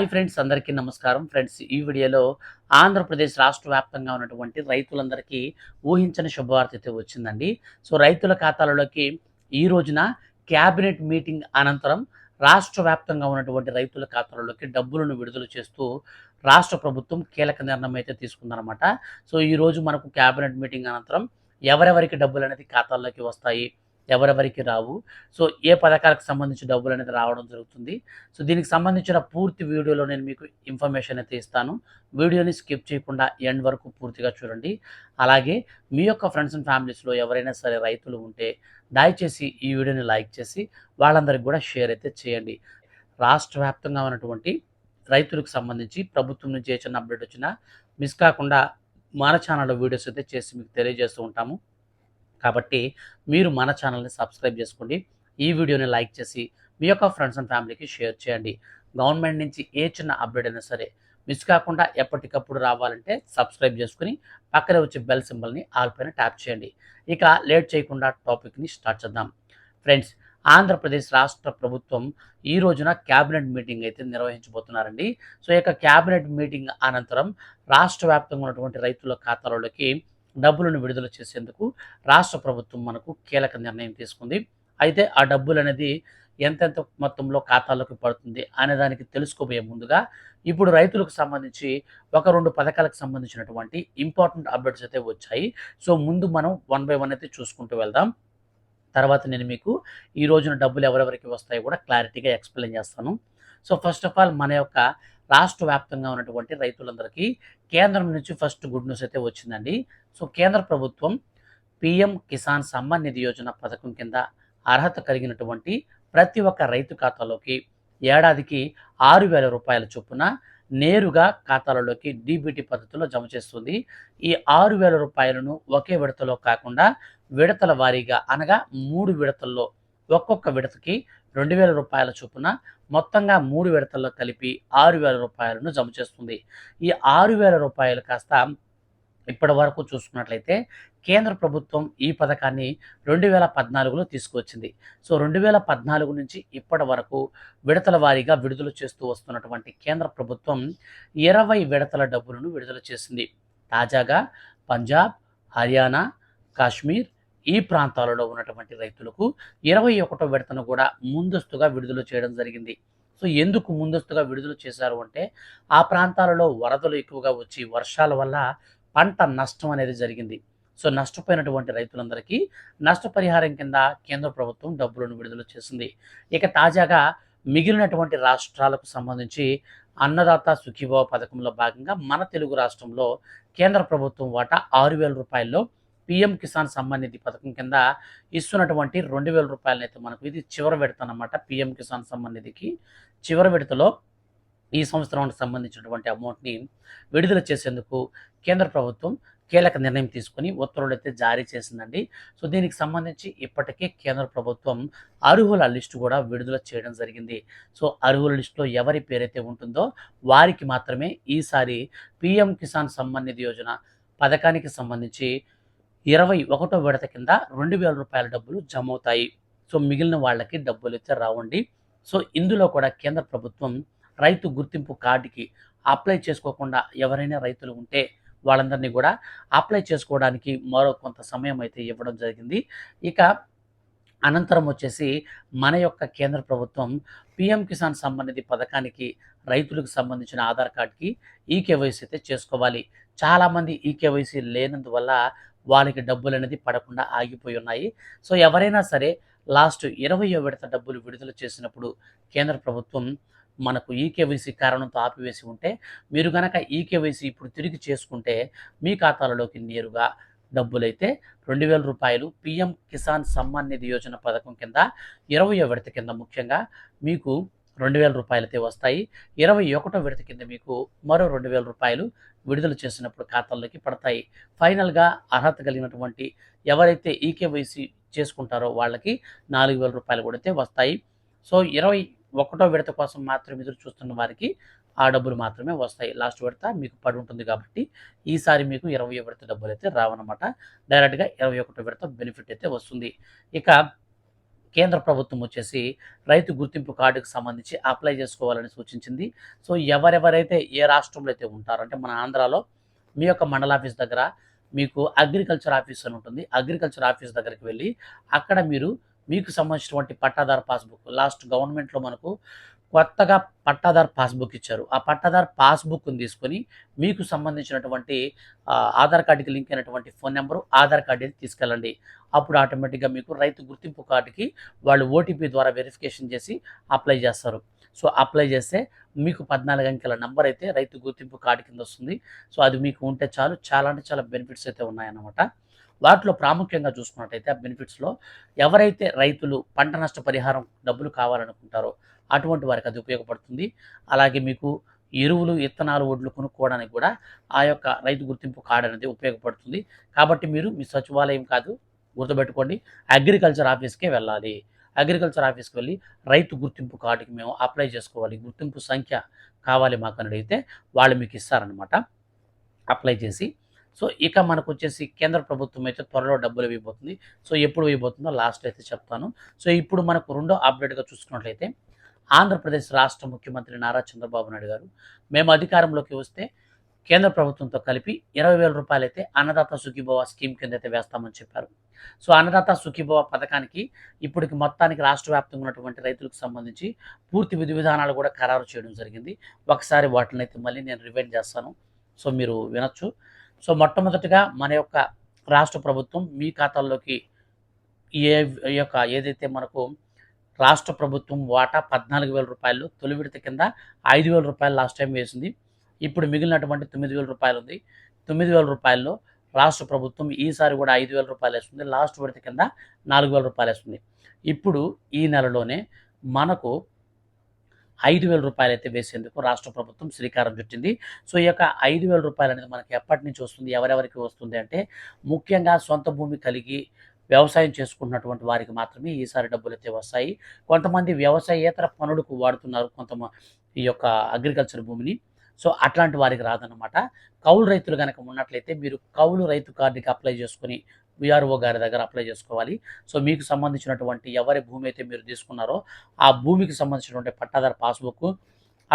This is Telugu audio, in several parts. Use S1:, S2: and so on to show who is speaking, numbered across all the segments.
S1: హాయ్ ఫ్రెండ్స్ అందరికీ నమస్కారం. ఫ్రెండ్స్ ఈ వీడియోలో ఆంధ్రప్రదేశ్ రాష్ట్ర వ్యాప్తంగా ఉన్నటువంటి రైతులందరికీ ఊహించని శుభవార్త అయితే వచ్చిందండి. సో రైతుల ఖాతాలలోకి ఈ రోజున క్యాబినెట్ మీటింగ్ అనంతరం రాష్ట్ర వ్యాప్తంగా ఉన్నటువంటి రైతుల ఖాతాలలోకి డబ్బులను విడుదల చేస్తూ రాష్ట్ర ప్రభుత్వం కీలక నిర్ణయం అయితే తీసుకుందనమాట సో ఈ రోజు మనకు క్యాబినెట్ మీటింగ్ అనంతరం ఎవరెవరికి డబ్బులు అనేది ఖాతాల్లోకి వస్తాయి? ఎవరెవరికి రావు. సో ఏ పథకాలకు సంబంధించి డబ్బులు అనేది రావడం జరుగుతుంది. సో దీనికి సంబంధించిన పూర్తి వీడియోలో నేను మీకు ఇన్ఫర్మేషన్ అయితే ఇస్తాను. వీడియోని స్కిప్ చేయకుండా ఎండ్ వరకు పూర్తిగా చూడండి. అలాగే మీ యొక్క ఫ్రెండ్స్ అండ్ ఫ్యామిలీస్లో ఎవరైనా సరే రైతులు ఉంటే దయచేసి ఈ వీడియోని లైక్ చేసి వాళ్ళందరికీ కూడా షేర్ అయితే చేయండి. రాష్ట్ర వ్యాప్తంగా ఉన్నటువంటి రైతులకు సంబంధించి ప్రభుత్వం నుంచి ఏ చిన్న అప్డేట్ వచ్చినా మిస్ కాకుండా మన ఛానల్లో వీడియోస్ అయితే చేసి మీకు తెలియజేస్తూ ఉంటాము. కాబట్టి మీరు మన ఛానల్ని సబ్స్క్రైబ్ చేసుకోండి. ఈ వీడియోని లైక్ చేసి మీ యొక్క ఫ్రెండ్స్ అండ్ ఫ్యామిలీకి షేర్ చేయండి. గవర్నమెంట్ నుంచి ఏ చిన్న అప్డేట్ అయినా సరే మిస్ కాకుండా ఎప్పటికప్పుడు రావాలంటే సబ్స్క్రైబ్ చేసుకుని పక్కనే వచ్చే బెల్ సింబల్ని ఆల్ పైన ట్యాప్ చేయండి. ఇక లేట్ చేయకుండా టాపిక్ని స్టార్ట్ చేద్దాం. ఫ్రెండ్స్ ఆంధ్రప్రదేశ్ రాష్ట్ర ప్రభుత్వం ఈ రోజున క్యాబినెట్ మీటింగ్ అయితే నిర్వహించబోతున్నారండి. సో ఇక యొక్క క్యాబినెట్ మీటింగ్ అనంతరం రాష్ట్ర వ్యాప్తంగా ఉన్నటువంటి రైతుల ఖాతాలలోకి డబ్బులను విడుదల చేసేందుకు రాష్ట్ర ప్రభుత్వం మనకు కీలక నిర్ణయం తీసుకుంది. అయితే ఆ డబ్బులు అనేది ఎంతెంత మొత్తంలో ఖాతాలోకి పడుతుంది అనే దానికి తెలుసుకోబోయే ముందుగా ఇప్పుడు రైతులకు సంబంధించి ఒక రెండు పథకాలకు సంబంధించినటువంటి ఇంపార్టెంట్ అప్డేట్స్ అయితే వచ్చాయి. సో ముందు మనం వన్ బై వన్ అయితే చూసుకుంటూ వెళ్దాం. తర్వాత నేను మీకు ఈ రోజున డబ్బులు ఎవరెవరికి వస్తాయో కూడా క్లారిటీగా ఎక్స్ప్లెయిన్ చేస్తాను. సో ఫస్ట్ ఆఫ్ ఆల్ మన యొక్క రాష్ట్ర వ్యాప్తంగా ఉన్నటువంటి రైతులందరికీ కేంద్రం నుంచి ఫస్ట్ గుడ్ న్యూస్ అయితే వచ్చిందండి. సో కేంద్ర ప్రభుత్వం పిఎం కిసాన్ సమ్మాన్ నిధి యోజన పథకం కింద అర్హత కలిగినటువంటి ప్రతి ఒక్క రైతు ఖాతాలోకి ఏడాదికి ఆరు వేల రూపాయల చొప్పున నేరుగా ఖాతాలలోకి డీబీటీ పద్ధతిలో జమ చేస్తుంది. ఈ ఆరు వేల రూపాయలను ఒకే విడతలో కాకుండా విడతల వారీగా అనగా మూడు విడతల్లో ఒక్కొక్క విడతకి రెండు వేల రూపాయల చొప్పున మొత్తంగా మూడు విడతల్లో కలిపి ఆరు వేల రూపాయలను జమ చేస్తుంది. ఈ ఆరు వేల రూపాయలు కాస్త ఇప్పటి వరకు చూసుకున్నట్లయితే కేంద్ర ప్రభుత్వం ఈ పథకాన్ని రెండు వేల పద్నాలుగులో తీసుకువచ్చింది. సో రెండు వేల పద్నాలుగు నుంచి ఇప్పటి వరకు విడతల వారీగా విడుదల చేస్తూ వస్తున్నటువంటి కేంద్ర ప్రభుత్వం ఇరవై విడతల డబ్బులను విడుదల చేసింది. తాజాగా పంజాబ్ హర్యానా కాశ్మీర్ ఈ ప్రాంతాలలో ఉన్నటువంటి రైతులకు ఇరవై ఒకటో విడతను కూడా ముందస్తుగా విడుదల చేయడం జరిగింది. సో ఎందుకు ముందస్తుగా విడుదల చేశారు అంటే ఆ ప్రాంతాలలో వరదలు ఎక్కువగా వచ్చి వర్షాల వల్ల పంట నష్టం అనేది జరిగింది. సో నష్టపోయినటువంటి రైతులందరికీ నష్టపరిహారం కింద కేంద్ర ప్రభుత్వం డబ్బులను విడుదల చేసింది. ఇక తాజాగా మిగిలినటువంటి రాష్ట్రాలకు సంబంధించి అన్నదాత సుఖీభావ పథకంలో భాగంగా మన తెలుగు రాష్ట్రంలో కేంద్ర ప్రభుత్వం వాటా ఆరు వేల రూపాయల్లో పిఎం కిసాన్ సమ్మాన్ నిధి పథకం కింద ఇస్తున్నటువంటి రెండు వేల రూపాయలనైతే మనకు ఇది చివరి విడత అన్నమాట పిఎం కిసాన్ సమ్మాన్ నిధికి. చివరి విడతలో ఈ సంవత్సరానికి సంబంధించినటువంటి అమౌంట్ని విడుదల చేసేందుకు కేంద్ర ప్రభుత్వం కీలక నిర్ణయం తీసుకుని ఉత్తర్వులు అయితే జారీ చేసిందండి. సో దీనికి సంబంధించి ఇప్పటికే కేంద్ర ప్రభుత్వం అర్హుల లిస్టు కూడా విడుదల చేయడం జరిగింది. సో అర్హుల లిస్టులో ఎవరి పేరైతే ఉంటుందో వారికి మాత్రమే ఈసారి పిఎం కిసాన్ సమ్మాన్ నిధి యోజన పథకానికి సంబంధించి ఇరవై ఒకటో విడత కింద రెండు వేల రూపాయల డబ్బులు జమ అవుతాయి సో మిగిలిన వాళ్ళకి డబ్బులు అయితే రావండి. సో ఇందులో కూడా కేంద్ర ప్రభుత్వం రైతు గుర్తింపు కార్డుకి అప్లై చేసుకోకుండా ఎవరైనా రైతులు ఉంటే వాళ్ళందరినీ కూడా అప్లై చేసుకోవడానికి మరో కొంత సమయం అయితే ఇవ్వడం జరిగింది. ఇక అనంతరం వచ్చేసి మన యొక్క కేంద్ర ప్రభుత్వం పిఎం కిసాన్ సంబంధిత పథకానికి రైతులకు సంబంధించిన ఆధార్ కార్డ్కి ఈ కేవైసీ అయితే చేసుకోవాలి. చాలామంది ఈ కేవైసీ లేనందువల్ల వాళ్ళకి డబ్బులు అనేది పడకుండా ఆగిపోయి ఉన్నాయి. సో ఎవరైనా సరే లాస్ట్ ఇరవయో విడత డబ్బులు విడుదల చేసినప్పుడు కేంద్ర ప్రభుత్వం మనకు ఈకేవైసీ కారణంతో ఆపివేసి ఉంటే మీరు కనుక ఈకేవైసీ ఇప్పుడు తిరిగి చేసుకుంటే మీ ఖాతాలలోకి నేరుగా డబ్బులైతే రెండు వేల రూపాయలు పిఎం కిసాన్ సమ్మాన్ నిధి యోజన పథకం కింద ఇరవయో విడత కింద ముఖ్యంగా మీకు రెండు వేల రూపాయలైతే వస్తాయి. ఇరవై ఒకటో విడత కింద మీకు మరో రెండు వేల రూపాయలు విడుదల చేసినప్పుడు ఖాతాల్లోకి పడతాయి. ఫైనల్గా అర్హత కలిగినటువంటి ఎవరైతే ఈకేవైసీ చేసుకుంటారో వాళ్ళకి నాలుగు వేల రూపాయలు కూడా అయితే వస్తాయి. సో ఇరవై ఒకటో విడత కోసం మాత్రం ఎదురు చూస్తున్న వారికి ఆ డబ్బులు మాత్రమే వస్తాయి. లాస్ట్ విడత మీకు పడి ఉంటుంది కాబట్టి ఈసారి మీకు ఇరవై విడత డబ్బులు అయితే రావన్నమాట. డైరెక్ట్గా ఇరవై ఒకటో విడత బెనిఫిట్ అయితే వస్తుంది. ఇక కేంద్ర ప్రభుత్వం వచ్చేసి రైతు గుర్తింపు కార్డుకు సంబంధించి అప్లై చేసుకోవాలని సూచించింది. సో ఎవరెవరైతే ఏ రాష్ట్రంలో అయితే ఉంటారో అంటే మన ఆంధ్రాలో మీ యొక్క మండల ఆఫీస్ దగ్గర మీకు అగ్రికల్చర్ ఆఫీస్ అని ఉంటుంది. అగ్రికల్చర్ ఆఫీస్ దగ్గరికి వెళ్ళి అక్కడ మీరు మీకు సంబంధించినటువంటి పట్టాదారు పాస్బుక్ లాస్ట్ గవర్నమెంట్లో మనకు కొత్తగా పట్టాదార్ పాస్బుక్ ఇచ్చారు. ఆ పట్టాదార్ పాస్బుక్ని తీసుకొని మీకు సంబంధించినటువంటి ఆధార్ కార్డుకి లింక్ అయినటువంటి ఫోన్ నెంబరు ఆధార్ కార్డు తీసుకెళ్ళండి. అప్పుడు ఆటోమేటిక్గా మీకు రైతు గుర్తింపు కార్డుకి వాళ్ళు ఓటీపీ ద్వారా వెరిఫికేషన్ చేసి అప్లై చేస్తారు. సో అప్లై చేస్తే మీకు పద్నాలుగు అంకెల నంబర్ అయితే రైతు గుర్తింపు కార్డు కింద వస్తుంది. సో అది మీకు ఉంటే చాలు. చాలా అంటే చాలా బెనిఫిట్స్ అయితే ఉన్నాయన్నమాట. వాటిలో ప్రాముఖ్యంగా చూసుకున్నట్టయితే ఆ బెనిఫిట్స్లో ఎవరైతే రైతులు పంట నష్ట పరిహారం డబ్బులు కావాలనుకుంటారో అటువంటి వారికి అది ఉపయోగపడుతుంది. అలాగే మీకు ఎరువులు విత్తనాలు ఒడ్లు కొనుక్కోవడానికి కూడా ఆ యొక్క రైతు గుర్తింపు కార్డు అనేది ఉపయోగపడుతుంది. కాబట్టి మీరు మీ సచివాలయం కాదు గుర్తుపెట్టుకోండి అగ్రికల్చర్ ఆఫీస్కే వెళ్ళాలి. అగ్రికల్చర్ ఆఫీస్కి వెళ్ళి రైతు గుర్తింపు కార్డుకి మేము అప్లై చేసుకోవాలి. గుర్తింపు సంఖ్య కావాలి మాకు అని అడిగితే వాళ్ళు మీకు ఇస్తారనమాట అప్లై చేసి. సో ఇక మనకు వచ్చేసి కేంద్ర ప్రభుత్వం అయితే త్వరలో డబ్బులు ఇవ్వబోతుంది సో ఎప్పుడు ఇవ్వబోతుందో లాస్ట్ అయితే చెప్తాను. సో ఇప్పుడు మనకు రెండో అప్డేట్గా చూసుకున్నట్లయితే ఆంధ్రప్రదేశ్ రాష్ట్ర ముఖ్యమంత్రి నారా చంద్రబాబు నాయుడు గారు మేము అధికారంలోకి వస్తే కేంద్ర ప్రభుత్వంతో కలిపి ఇరవై వేల రూపాయలు అయితే అన్నదాత సుఖీభవ స్కీమ్ కింద అయితే వేస్తామని చెప్పారు. సో అన్నదాత సుఖీభవ పథకానికి ఇప్పటికి మొత్తానికి రాష్ట్ర వ్యాప్తంగా ఉన్నటువంటి రైతులకు సంబంధించి పూర్తి విధి విధానాలు కూడా ఖరారు చేయడం జరిగింది. ఒకసారి వాటిని అయితే మళ్ళీ నేను రివైండ్ చేస్తాను. సో మీరు వినొచ్చు. సో మొట్టమొదటిగా మన యొక్క రాష్ట్ర ప్రభుత్వం మీ ఖాతాల్లోకి ఏ యొక్క ఏదైతే మనకు రాష్ట్ర ప్రభుత్వం వాటా పద్నాలుగు వేల రూపాయలు తొలి విడత కింద ఐదు వేల రూపాయలు లాస్ట్ టైం వేసింది. ఇప్పుడు మిగిలినటువంటి తొమ్మిది వేల రూపాయలు ఉంది. తొమ్మిది వేల రూపాయల్లో రాష్ట్ర ప్రభుత్వం ఈసారి కూడా ఐదు వేల రూపాయలు వేస్తుంది. లాస్ట్ విడత కింద నాలుగు వేల రూపాయలు వేస్తుంది. ఇప్పుడు ఈ నెలలోనే మనకు ఐదు వేల రూపాయలు అయితే వేసేందుకు రాష్ట్ర ప్రభుత్వం శ్రీకారం చుట్టింది. సో ఈ యొక్క ఐదు వేల రూపాయలు అనేది మనకి ఎప్పటి నుంచి వస్తుంది? ఎవరెవరికి వస్తుంది అంటే ముఖ్యంగా సొంత భూమి కలిగి వ్యవసాయం చేసుకుంటున్నటువంటి వారికి మాత్రమే ఈసారి డబ్బులు అయితే వస్తాయి. కొంతమంది వ్యవసాయేతర పనులకు వాడుతున్నారు కొంతమంది ఈ యొక్క అగ్రికల్చర్ భూమిని. సో అట్లాంటి వారికి రాదనమాట కౌలు రైతులు కనుక ఉన్నట్లయితే మీరు కౌలు రైతు కార్డుకి అప్లై చేసుకొని విఆర్ఓ గారి దగ్గర అప్లై చేసుకోవాలి. సో మీకు సంబంధించినటువంటి ఎవరి భూమి అయితే మీరు తీసుకున్నారో ఆ భూమికి సంబంధించినటువంటి పట్టాదారు పాస్బుక్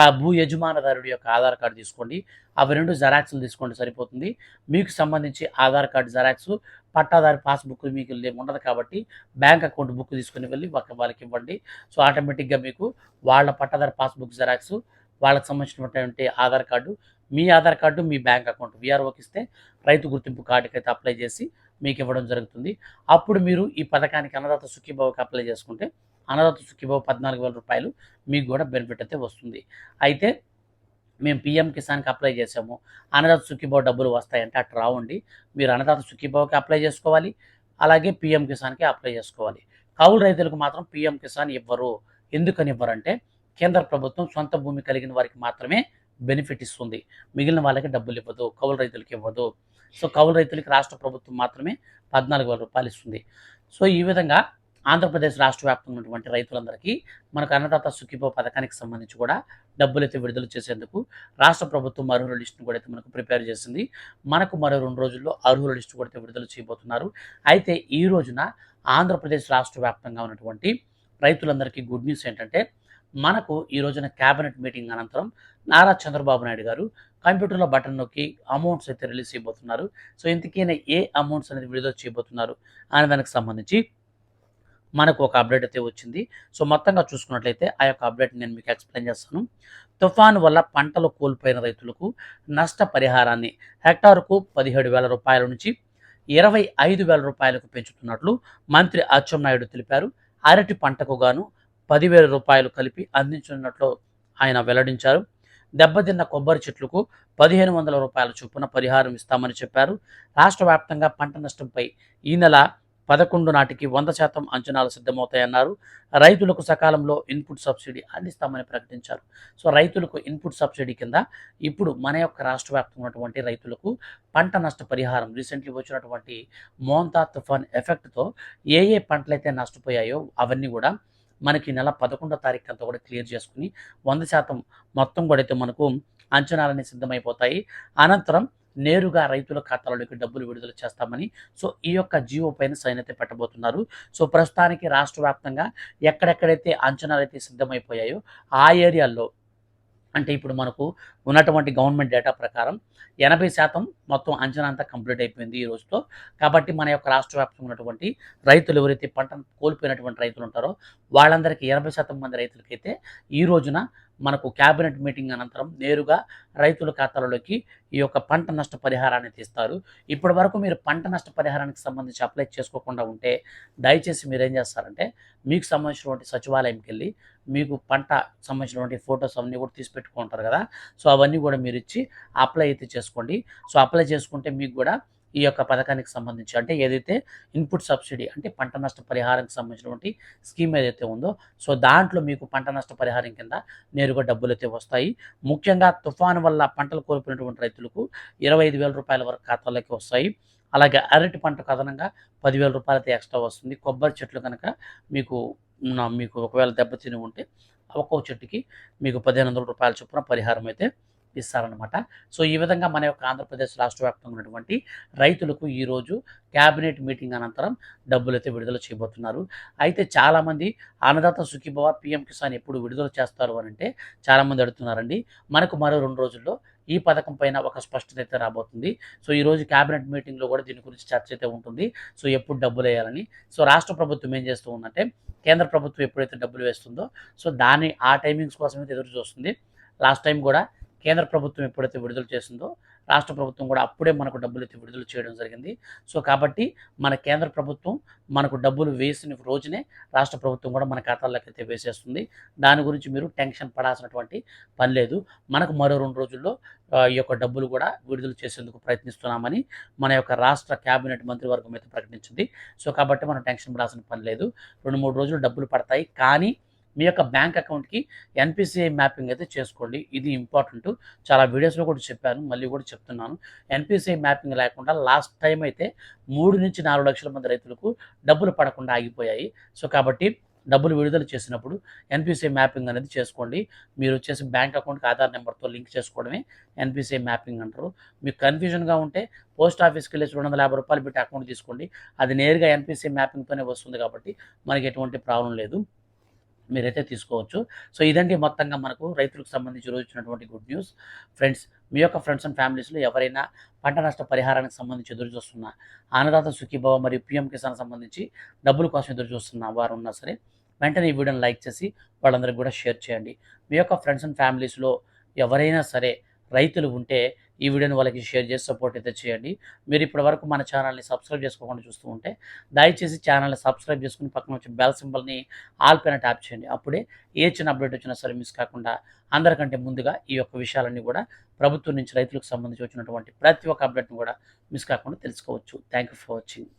S1: ఆ భూ యజమానదారుడి యొక్క ఆధార్ కార్డు తీసుకోండి. అవి రెండు జెరాక్స్లు తీసుకోండి సరిపోతుంది. మీకు సంబంధించి ఆధార్ కార్డు జెరాక్స్ పట్టాదారి పాస్బుక్ మీకు ఉండదు కాబట్టి బ్యాంక్ అకౌంట్ బుక్ తీసుకుని వెళ్ళి ఒక వాళ్ళకి ఇవ్వండి. సో ఆటోమేటిక్గా మీకు వాళ్ళ పట్టాదారి పాస్బుక్ జెరాక్స్ వాళ్ళకి సంబంధించినటువంటి ఆధార్ కార్డు మీ ఆధార్ కార్డు మీ బ్యాంక్ అకౌంట్ విఆర్ఓకి ఇస్తే రైతు గుర్తింపు కార్డుకి అయితే అప్లై చేసి మీకు ఇవ్వడం జరుగుతుంది. అప్పుడు మీరు ఈ పథకానికి అన్నదాత సుఖీభావకి అప్లై చేసుకుంటే అన్నదాత సుఖీభావ పద్నాలుగు వేల రూపాయలు మీకు కూడా బెనిఫిట్ అయితే వస్తుంది. అయితే మేము పిఎం కిసాన్కి అప్లై చేసాము అన్నదాత సుఖీభావ డబ్బులు వస్తాయంటే అట్లా రావండి. మీరు అన్నదాత సుఖీభావకి అప్లై చేసుకోవాలి. అలాగే పిఎం కిసాన్కి అప్లై చేసుకోవాలి. కౌలు రైతులకు మాత్రం పిఎం కిసాన్ ఇవ్వరు. ఎందుకని ఇవ్వరంటే కేంద్ర ప్రభుత్వం సొంత భూమి కలిగిన వారికి మాత్రమే బెనిఫిట్ ఇస్తుంది. మిగిలిన వాళ్ళకి డబ్బులు ఇవ్వదు. కౌలు రైతులకి ఇవ్వదు. సో కౌలు రైతులకి రాష్ట్ర ప్రభుత్వం మాత్రమే పద్నాలుగు వేల రూపాయలు ఇస్తుంది. సో ఈ విధంగా ఆంధ్రప్రదేశ్ రాష్ట్ర వ్యాప్తంగా ఉన్నటువంటి రైతులందరికీ మనకు అన్నదాత సుఖీభో పథకానికి సంబంధించి కూడా డబ్బులు అయితే విడుదల చేసేందుకు రాష్ట్ర ప్రభుత్వం అర్హుల లిస్టును కూడా అయితే మనకు ప్రిపేర్ చేసింది. మనకు మరో రెండు రోజుల్లో అర్హుల లిస్టు కూడా అయితే విడుదల చేయబోతున్నారు. అయితే ఈ రోజున ఆంధ్రప్రదేశ్ రాష్ట్ర వ్యాప్తంగా ఉన్నటువంటి రైతులందరికీ గుడ్ న్యూస్ ఏంటంటే మనకు ఈ రోజున క్యాబినెట్ మీటింగ్ అనంతరం నారా చంద్రబాబు నాయుడు గారు కంప్యూటర్లో బటన్ నొక్కి అమౌంట్స్ అయితే రిలీజ్ చేయబోతున్నారు. సో ఇంతకైనా ఏ అమౌంట్స్ అనేది విడుదల చేయబోతున్నారు అనే దానికి సంబంధించి మనకు ఒక అప్డేట్ అయితే వచ్చింది. సో మొత్తంగా చూసుకున్నట్లయితే ఆ యొక్క అప్డేట్ నేను మీకు ఎక్స్ప్లెయిన్ చేస్తాను. తుఫాను వల్ల పంటలు కోల్పోయిన రైతులకు నష్టపరిహారాన్ని హెక్టార్కు హెక్టారుకు పదిహేడు వేల రూపాయల నుంచి ఇరవై ఐదు వేల రూపాయలకు పెంచుతున్నట్లు మంత్రి అచ్చెన్నాయుడు తెలిపారు. అరటి పంటకు గాను పదివేల రూపాయలు కలిపి అందించనున్నట్లు ఆయన వెల్లడించారు. దెబ్బతిన్న కొబ్బరి చెట్లకు పదిహేను వందల రూపాయల చొప్పున పరిహారం ఇస్తామని చెప్పారు. రాష్ట్ర వ్యాప్తంగా పంట నష్టంపై ఈ నెల పదకొండు నాటికి వంద శాతం అంచనాలు సిద్ధమవుతాయన్నారు. రైతులకు సకాలంలో ఇన్పుట్ సబ్సిడీ అందిస్తామని ప్రకటించారు. సో రైతులకు ఇన్పుట్ సబ్సిడీ కింద ఇప్పుడు మన యొక్క రాష్ట్ర వ్యాప్తంగా ఉన్నటువంటి రైతులకు పంట నష్ట పరిహారం రీసెంట్లీ వచ్చినటువంటి మోంతా తుఫాన్ ఎఫెక్ట్తో ఏ ఏ పంటలైతే నష్టపోయాయో అవన్నీ కూడా మనకి నెల పదకొండో తారీఖు అంతా కూడా క్లియర్ చేసుకుని వంద శాతం మొత్తం కూడా అయితే మనకు అంచనాలని సిద్ధమైపోతాయి. అనంతరం నేరుగా రైతుల ఖాతాలోకి డబ్బులు విడుదల చేస్తామని సో ఈ యొక్క జీవో పైన సైన్ అయితే పెట్టబోతున్నారు. సో ప్రస్తుతానికి రాష్ట్ర వ్యాప్తంగా ఎక్కడెక్కడైతే అంచనాలు అయితే సిద్ధమైపోయాయో ఆ ఏరియాల్లో అంటే ఇప్పుడు మనకు ఉన్నటువంటి గవర్నమెంట్ డేటా ప్రకారం ఎనభై శాతం మొత్తం అంచనా అంతా కంప్లీట్ అయిపోయింది ఈ రోజుతో. కాబట్టి మన యొక్క రాష్ట్ర వ్యాప్తంగా ఉన్నటువంటి రైతులు ఎవరైతే పంటను కోల్పోయినటువంటి రైతులు ఉంటారో వాళ్ళందరికీ ఎనభై శాతం మంది రైతులకైతే ఈ రోజున మనకు క్యాబినెట్ మీటింగ్ అనంతరం నేరుగా రైతుల ఖాతాలలోకి ఈ యొక్క పంట నష్ట పరిహారాన్ని తీస్తారు. ఇప్పటి వరకు మీరు పంట నష్ట పరిహారానికి సంబంధించి అప్లై చేసుకోకుండా ఉంటే దయచేసి మీరు ఏం చేస్తారంటే మీకు సంబంధించినటువంటి సచివాలయంకి వెళ్ళి మీకు పంట సంబంధించినటువంటి ఫొటోస్ అవన్నీ కూడా తీసి పెట్టుకుంటారు కదా. సో అవన్నీ కూడా మీరు ఇచ్చి అప్లై అయితే చేసుకోండి. సో అప్లై చేసుకుంటే మీకు కూడా ఈ యొక్క పథకానికి సంబంధించి అంటే ఏదైతే ఇన్పుట్ సబ్సిడీ అంటే పంట నష్ట పరిహారానికి సంబంధించినటువంటి స్కీమ్ ఏదైతే ఉందో సో దాంట్లో మీకు పంట నష్ట పరిహారం కింద నేరుగా డబ్బులు అయితే వస్తాయి. ముఖ్యంగా తుఫాను వల్ల పంటలు కోల్పోయినటువంటి రైతులకు ఇరవై ఐదు వేల రూపాయల వరకు ఖాతాలోకి వస్తాయి. అలాగే అరటి పంటకు అదనంగా పదివేల రూపాయలు అయితే ఎక్స్ట్రా వస్తుంది. కొబ్బరి చెట్లు కనుక మీకు మీకు ఒకవేళ దెబ్బతిని ఉంటే ఒక్కో చెట్టుకి మీకు పదిహేను వందల రూపాయల చొప్పున పరిహారం అయితే ఇస్తారనమాట సో ఈ విధంగా మన యొక్క ఆంధ్రప్రదేశ్ రాష్ట్ర వ్యాప్తంగా ఉన్నటువంటి రైతులకు ఈరోజు క్యాబినెట్ మీటింగ్ అనంతరం డబ్బులు అయితే విడుదల చేయబోతున్నారు. అయితే చాలామంది అన్నదాత సుఖీభవ పిఎం కిసాన్ ఎప్పుడు విడుదల చేస్తారు అని అంటే చాలామంది అడుగుతున్నారండి. మనకు మరో రెండు రోజుల్లో ఈ పథకం పైన ఒక స్పష్టత అయితే రాబోతుంది. సో ఈరోజు క్యాబినెట్ మీటింగ్లో కూడా దీని గురించి చర్చ అయితే ఉంటుంది. సో ఎప్పుడు డబ్బులు వేయాలని. సో రాష్ట్ర ప్రభుత్వం ఏం చేస్తూ ఉందంటే కేంద్ర ప్రభుత్వం ఎప్పుడైతే డబ్బులు వేస్తుందో సో దాని ఆ టైమింగ్స్ కోసం అయితే ఎదురు చూస్తుంది. లాస్ట్ టైం కూడా కేంద్ర ప్రభుత్వం ఎప్పుడైతే విడుదల చేసిందో రాష్ట్ర ప్రభుత్వం కూడా అప్పుడే మనకు డబ్బులు అయితే విడుదల చేయడం జరిగింది. సో కాబట్టి మన కేంద్ర ప్రభుత్వం మనకు డబ్బులు వేసిన రోజునే రాష్ట్ర ప్రభుత్వం కూడా మన ఖాతాల్లోకి అయితే వేసేస్తుంది. దాని గురించి మీరు టెన్షన్ పడాల్సినటువంటి పని లేదు. మనకు మరో రెండు రోజుల్లో ఈ యొక్క డబ్బులు కూడా విడుదల చేసేందుకు ప్రయత్నిస్తున్నామని మన యొక్క రాష్ట్ర క్యాబినెట్ మంత్రివర్గం అయితే ప్రకటించింది. సో కాబట్టి మనం టెన్షన్ పడాల్సిన పని లేదు. రెండు మూడు రోజులు డబ్బులు పడతాయి. కానీ మీ యొక్క బ్యాంక్ అకౌంట్కి ఎన్పిసిఐ మ్యాపింగ్ అయితే చేసుకోండి. ఇది ఇంపార్టెంట్. చాలా వీడియోస్లో కూడా చెప్పాను మళ్ళీ కూడా చెప్తున్నాను. ఎన్పిసిఐ మ్యాపింగ్ లేకుండా లాస్ట్ టైం అయితే మూడు నుంచి నాలుగు లక్షల మంది రైతులకు డబ్బులు పడకుండా ఆగిపోయాయి. సో కాబట్టి డబ్బులు విడుదల చేసినప్పుడు ఎన్పిసిఐ మ్యాపింగ్ అనేది చేసుకోండి. మీరు వచ్చేసి బ్యాంక్ అకౌంట్కి ఆధార్ నెంబర్తో లింక్ చేసుకోవడమే ఎన్పిసిఐ మ్యాపింగ్ అంటారు. మీకు కన్ఫ్యూజన్గా ఉంటే పోస్ట్ ఆఫీస్కి వెళ్ళి రెండు వందల యాభై రూపాయలు పెట్టి అకౌంట్ తీసుకోండి. అది నేరుగా ఎన్పిసిఐ మ్యాపింగ్తోనే వస్తుంది కాబట్టి మనకి ఎటువంటి ప్రాబ్లం లేదు. మీరైతే తీసుకోవచ్చు. సో ఇదండి మొత్తంగా మనకు రైతులకు సంబంధించి రోజు వచ్చినటువంటి గుడ్ న్యూస్. ఫ్రెండ్స్ మీ యొక్క ఫ్రెండ్స్ అండ్ ఫ్యామిలీస్లో ఎవరైనా పంట నష్ట పరిహారానికి సంబంధించి ఎదురు చూస్తున్న అన్నదాత సుఖీభావ మరియు పిఎం కిసాన్ సంబంధించి డబ్బుల కోసం ఎదురు చూస్తున్న వారు ఉన్నా సరే వెంటనే ఈ వీడియోని లైక్ చేసి వాళ్ళందరికీ కూడా షేర్ చేయండి. మీ యొక్క ఫ్రెండ్స్ అండ్ ఫ్యామిలీస్లో ఎవరైనా సరే రైతులు ఉంటే ఈ వీడియోని వాళ్ళకి షేర్ చేసి సపోర్ట్ అయితే చేయండి. మీరు ఇప్పటి వరకు మన ఛానల్ని సబ్స్క్రైబ్ చేసుకోకుండా చూస్తూ ఉంటే దయచేసి ఛానల్ని సబ్స్క్రైబ్ చేసుకుని పక్కన వచ్చి బెల్ సింబల్ని ఆల్ పైన ట్యాప్ చేయండి. అప్పుడే ఏ చిన్న అప్డేట్ వచ్చినా సరే మిస్ కాకుండా అందరికంటే ముందుగా ఈ యొక్క విషయాలన్నీ కూడా ప్రభుత్వం నుంచి రైతులకు సంబంధించి వచ్చినటువంటి ప్రతి ఒక్క అప్డేట్ని కూడా మిస్ కాకుండా తెలుసుకోవచ్చు. Thank you for watching